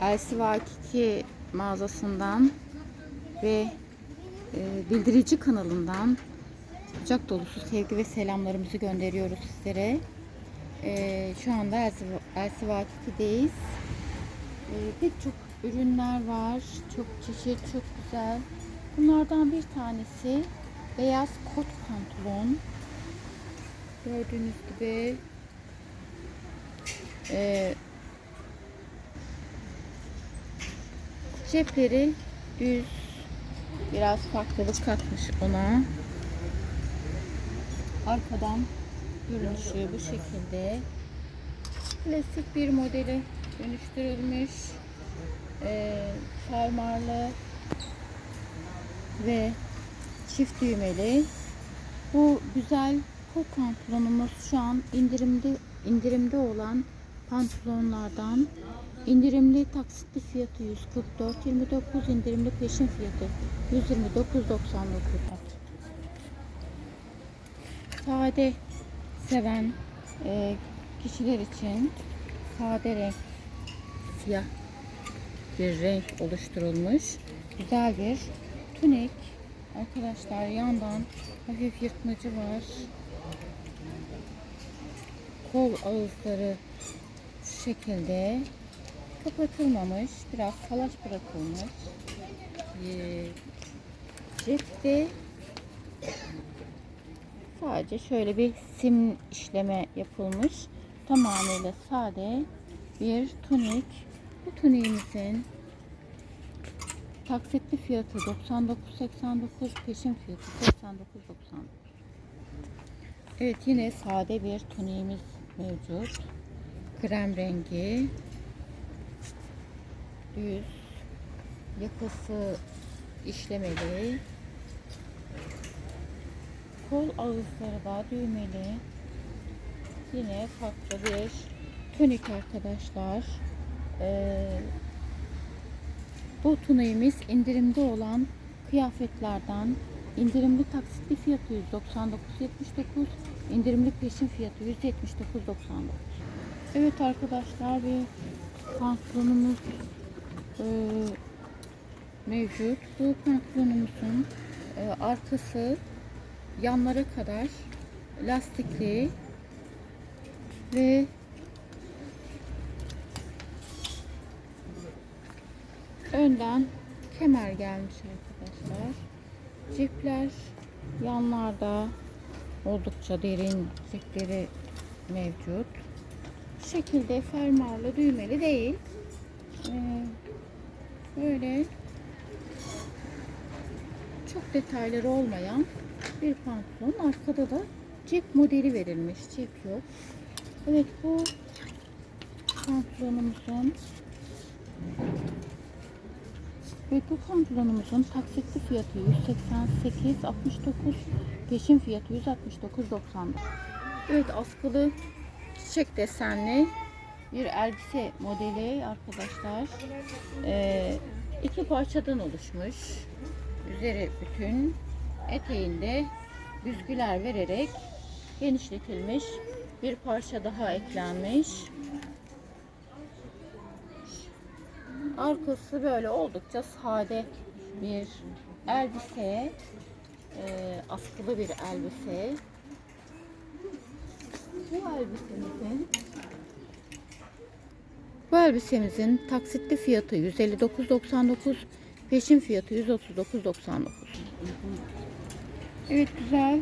Elsi Vakiki mağazasından ve e, bildirici kanalından kucak dolusu sevgi ve selamlarımızı gönderiyoruz sizlere. E, şu anda Elsi, Vakiki'deyiz. E, pek çok ürünler var. Çok çeşit, çok güzel. Bunlardan bir tanesi beyaz kot pantolon. Gördüğünüz gibi e, cepleri düz biraz farklılık katmış ona. Arkadan görünüşü bu şekilde. Klasik bir modeli dönüştürülmüş. E, fermuarlı ve çift düğmeli. Bu güzel kot pantolonumuz şu an indirimde indirimde olan pantolonlardan indirimli taksitli fiyatı 144.29 indirimli peşin fiyatı 129.99 sade seven e, kişiler için sade renk siyah bir renk oluşturulmuş. Güzel bir tunik. Arkadaşlar yandan hafif yırtmacı var. Kol ağızları şu şekilde kapatılmamış biraz salaş bırakılmış ee, cepte sadece şöyle bir sim işleme yapılmış tamamıyla sade bir tunik bu tuniğimizin taksitli fiyatı 99.89 peşin fiyatı 89.99 Evet yine sade bir tuniğimiz mevcut. Krem rengi. Düz. Yakası işlemeli. Kol ağızları da düğmeli. Yine farklı bir tunik arkadaşlar. Ee, bu tuniğimiz indirimde olan kıyafetlerden indirimli taksitli fiyatı 199.79 indirimli peşin fiyatı 179.99 Evet arkadaşlar bir pantolonumuz e, mevcut bu pantolonumuzun e, arkası yanlara kadar lastikli ve önden kemer gelmiş arkadaşlar. Cipler yanlarda oldukça derin cipleri mevcut. Bu şekilde fermuarlı düğmeli değil. Ee, böyle çok detayları olmayan bir pantolon. Arkada da cep modeli verilmiş. Cep yok. Evet bu pantolonumuzun ve bu pantolonumuzun taksitli fiyatı 188.69 peşin fiyatı 169.90 Evet askılı çiçek desenli bir elbise modeli arkadaşlar ee, iki parçadan oluşmuş üzeri bütün eteğinde büzgüler vererek genişletilmiş bir parça daha eklenmiş Arkası böyle oldukça sade bir elbise. E, askılı bir elbise. Bu elbisemizin bu elbisemizin taksitli fiyatı 159.99 peşin fiyatı 139.99 Evet güzel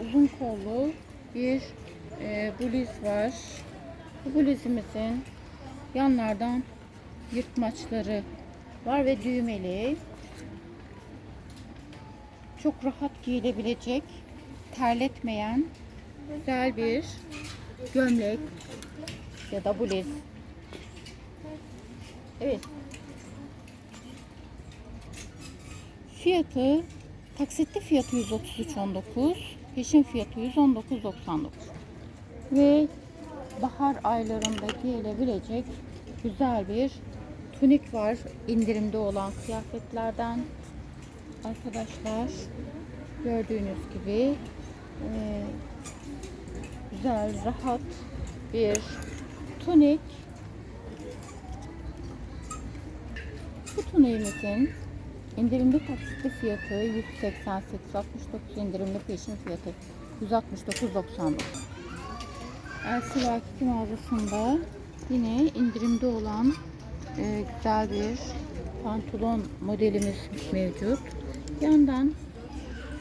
uzun kollu bir e, bluz var. Bu bluzimizin yanlardan yırtmaçları var ve düğmeli. Çok rahat giyilebilecek, terletmeyen güzel bir gömlek ya da bluz. Evet. Fiyatı taksitli fiyatı 133.19, peşin fiyatı 119.99. Ve bahar aylarında giyilebilecek güzel bir tunik var indirimde olan kıyafetlerden arkadaşlar gördüğünüz gibi e, güzel rahat bir tunik Bu tuneyimizin indirimli taksitli fiyatı 188.69 indirimli peşin fiyatı 169.99. Elsi Vakiti mağazasında yine indirimde olan e, güzel bir pantolon modelimiz mevcut. Yandan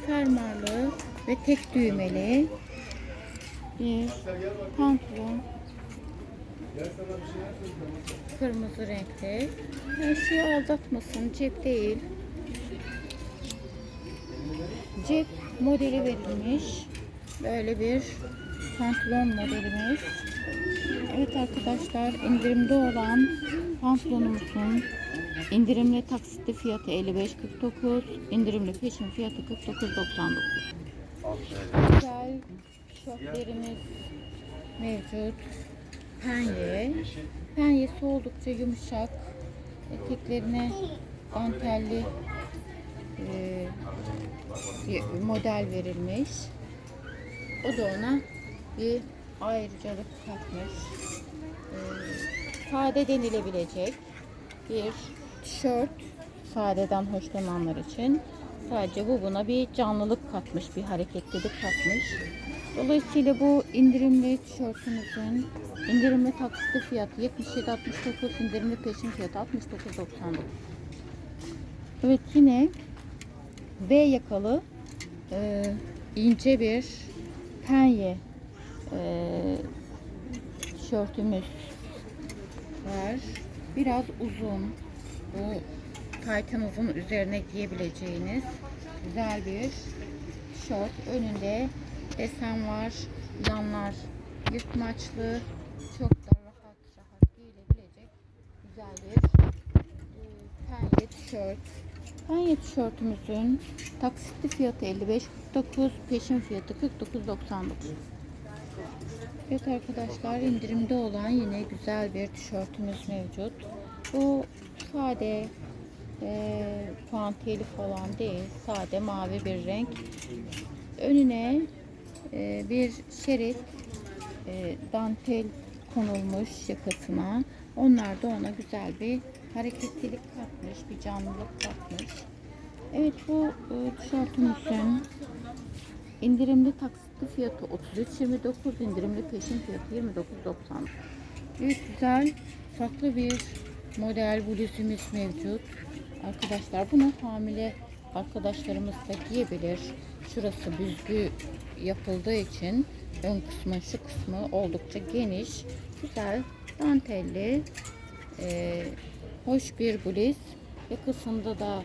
fermuarlı ve tek düğmeli bir pantolon kırmızı renkli. Şeyi aldatmasın. Cep değil. Cep modeli verilmiş. Böyle bir pantolon modelimiz. Evet arkadaşlar indirimde olan pantolonumuzun indirimli taksitli fiyatı 55.49 indirimli peşin fiyatı 49.99 Güzel şortlarımız mevcut. Penye. Penyesi oldukça yumuşak. Eteklerine dantelli e, bir model verilmiş. O da ona bir ayrıcalık katmış. E, sade denilebilecek bir tişört. Sadeden hoşlananlar için. Sadece bu buna bir canlılık katmış, bir hareketlilik katmış. Dolayısıyla bu indirimli tişörtümüzün indirimli taksitli fiyatı 77.69, indirimli peşin fiyatı 69.99. Evet yine V yakalı e, ince bir penye e, tişörtümüz var. Biraz uzun. Bu taytınızın üzerine giyebileceğiniz güzel bir tişört. Önünde desen var. Yanlar yırtmaçlı. Çok da rahat rahat giyilebilecek güzel bir e, penye tişört. Penye tişörtümüzün taksitli fiyatı 55.49, peşin fiyatı 49.99. Evet arkadaşlar indirimde olan yine güzel bir tişörtümüz mevcut. Bu sade e, puantiyeli falan değil. Sade mavi bir renk. Önüne e, bir şerit e, dantel konulmuş yakasına. Onlar da ona güzel bir hareketlilik katmış, bir canlılık katmış. Evet bu e, tişörtümüzün indirimli taksitli fiyatı 33.29, indirimli peşin fiyatı 29.90. Evet güzel, farklı bir model bluzumuz mevcut. Arkadaşlar bunu hamile arkadaşlarımız da giyebilir. Şurası büzgü yapıldığı için ön kısmı şu kısmı oldukça geniş. Güzel dantelli e, hoş bir bluz. Yakasında da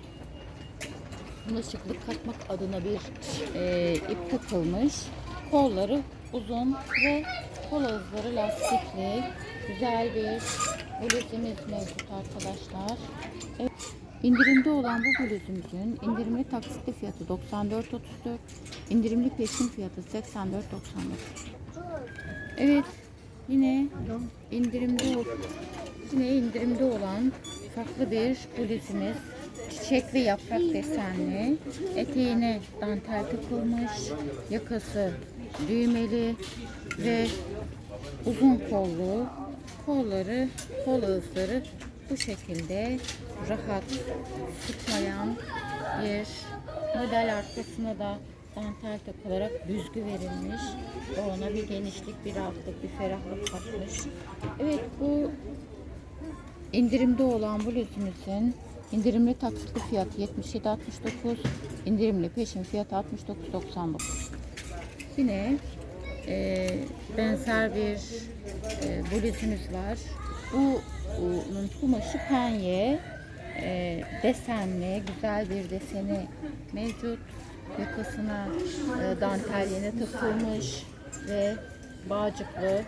buna şıklık katmak adına bir e, ip takılmış. Kolları uzun ve kol ağızları lastikli. Güzel bir bluzumuz mevcut arkadaşlar. Evet. İndirimde olan bu bluzumuzun indirimli taksitli fiyatı 94.34, indirimli peşin fiyatı 84.99. Evet, yine indirimde yine indirimde olan farklı bir bluzumuz. Çiçekli yaprak desenli, eteğine dantel takılmış, yakası düğmeli ve uzun kollu, kolları, kol ağızları bu şekilde rahat sıkmayan bir model arkasına da dantel takılarak büzgü verilmiş. Ona bir genişlik, bir rahatlık, bir ferahlık katmış. Evet bu indirimde olan bluzumuzun indirimli taksitli fiyatı 77.69, indirimli peşin fiyatı 69.99. Yine e, benzer bir e, bluzumuz var. Bu bunun kumaşı penye e, desenli güzel bir deseni mevcut. Yakasına e, dantel yine takılmış ve bağcıklı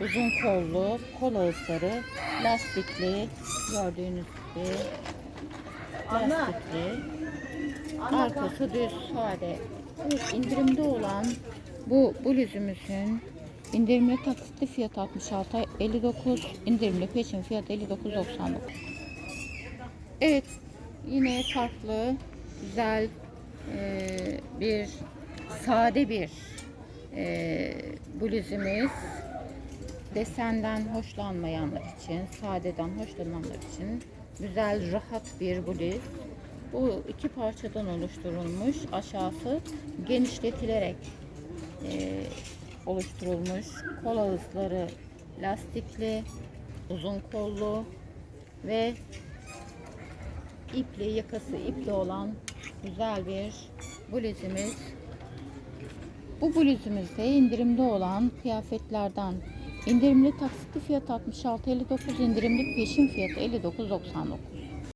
uzun kollu kol ağızları lastikli gördüğünüz gibi lastikli. Arkası düz sade evet, indirimde olan bu bluzumuzun indirimli taksitli fiyatı 66 59 indirimli peşin fiyatı 59.99 Evet yine farklı güzel e, bir sade bir e, bluzumuz desenden hoşlanmayanlar için sadeden hoşlananlar için Güzel, rahat bir bluz. Bu iki parçadan oluşturulmuş. Aşağısı genişletilerek e, oluşturulmuş. Kol ağızları lastikli, uzun kollu ve ipli, yakası ipli olan güzel bir bluzumuz. Bu bluzumuzda indirimde olan kıyafetlerden indirimli taksitli fiyat 66.59 indirimli peşin fiyatı 59.99